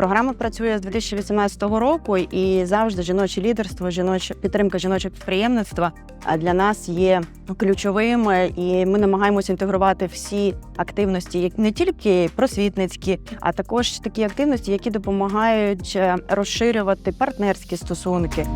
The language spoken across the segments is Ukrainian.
Програма працює з 2018 року, і завжди жіноче лідерство, жіноча підтримка жіночого підприємництва для нас є ключовим. І ми намагаємося інтегрувати всі активності, як не тільки просвітницькі, а також такі активності, які допомагають е, розширювати партнерські стосунки.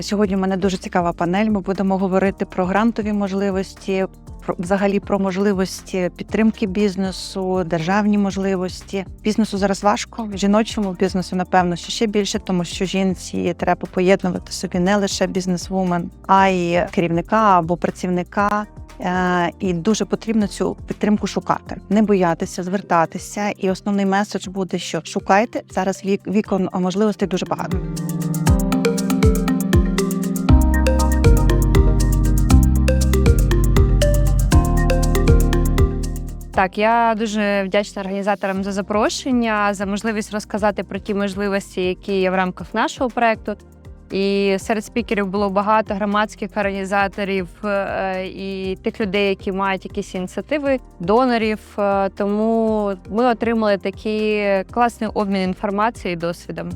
Сьогодні в мене дуже цікава панель. Ми будемо говорити про грантові можливості, про взагалі про можливості підтримки бізнесу, державні можливості. Бізнесу зараз важко, жіночому бізнесу, напевно, ще більше, тому що жінці треба поєднувати собі не лише бізнесвумен, а й керівника або працівника. Е, І дуже потрібно цю підтримку шукати, не боятися, звертатися. І основний меседж буде, що шукайте зараз вік вікон можливостей дуже багато. Так, я дуже вдячна організаторам за запрошення, за можливість розказати про ті можливості, які є в рамках нашого проекту. І серед спікерів було багато громадських організаторів е, і тих людей, які мають якісь ініціативи, донорів. Е, Тому ми отримали такий класний обмін інформацією і досвідом.